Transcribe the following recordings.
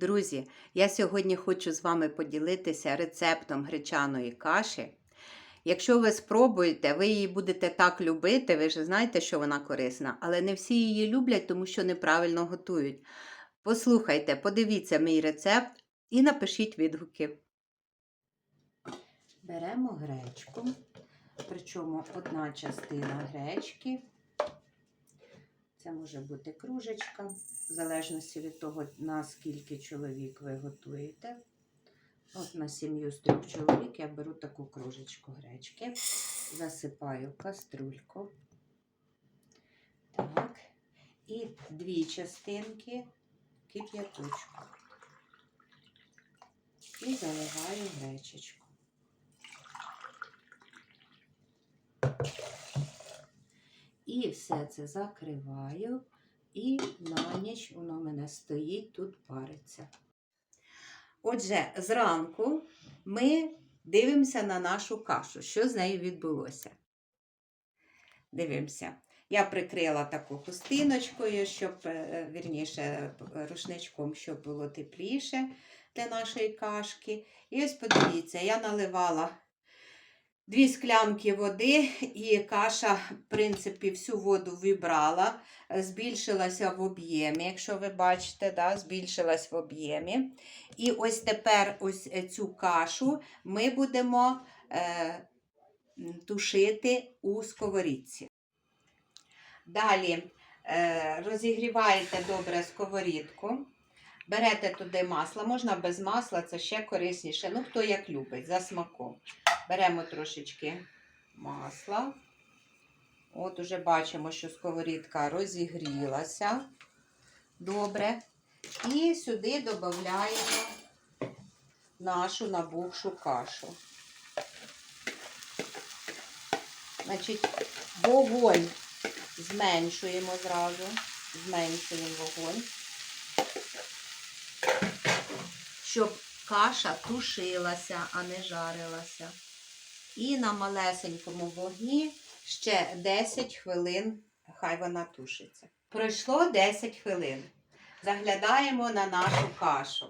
Друзі, я сьогодні хочу з вами поділитися рецептом гречаної каші. Якщо ви спробуєте, ви її будете так любити, ви ж знаєте, що вона корисна, але не всі її люблять, тому що неправильно готують. Послухайте, подивіться мій рецепт і напишіть відгуки. Беремо гречку, причому одна частина гречки. Це може бути кружечка, в залежності від того, наскільки чоловік ви готуєте. От на сім'ю з трьох чоловік я беру таку кружечку гречки, засипаю каструльку. Так. І дві частинки кип'яточку. І заливаю гречечку. І все це закриваю, і на ніч воно в мене стоїть, тут париться. Отже, зранку ми дивимося на нашу кашу, що з нею відбулося. Дивимося. Я прикрила таку хустиночкою, щоб, е, вірніше, рушничком, щоб було тепліше для нашої кашки. І ось подивіться, я наливала дві склянки води, і каша, в принципі, всю воду вибрала, збільшилася в об'ємі, якщо ви бачите, да, збільшилась в об'ємі. І ось тепер ось цю кашу ми будемо е, тушити у сковорідці. Далі е, розігріваєте добре сковорідку. Берете туди масло, можна без масла, це ще корисніше. Ну, хто як любить, за смаком. Беремо трошечки масла. От уже бачимо, що сковорідка розігрілася добре. І сюди додаємо нашу набухшу кашу. Значить, вогонь зменшуємо зразу, зменшуємо вогонь, щоб каша тушилася, а не жарилася. І на малесенькому вогні ще 10 хвилин, хай вона тушиться. Пройшло 10 хвилин. Заглядаємо на нашу кашу.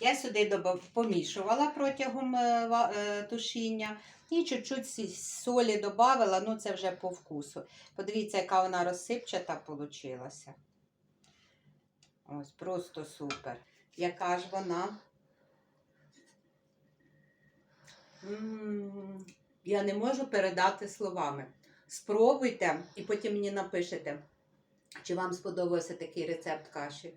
Я сюди помішувала протягом е, е, тушіння і чуть-чуть солі додавала, ну це вже по вкусу. Подивіться, яка вона розсипчата вийшла. Ось, просто супер. Яка ж вона? Я не можу передати словами. Спробуйте і потім мені напишете, чи вам сподобався такий рецепт каші.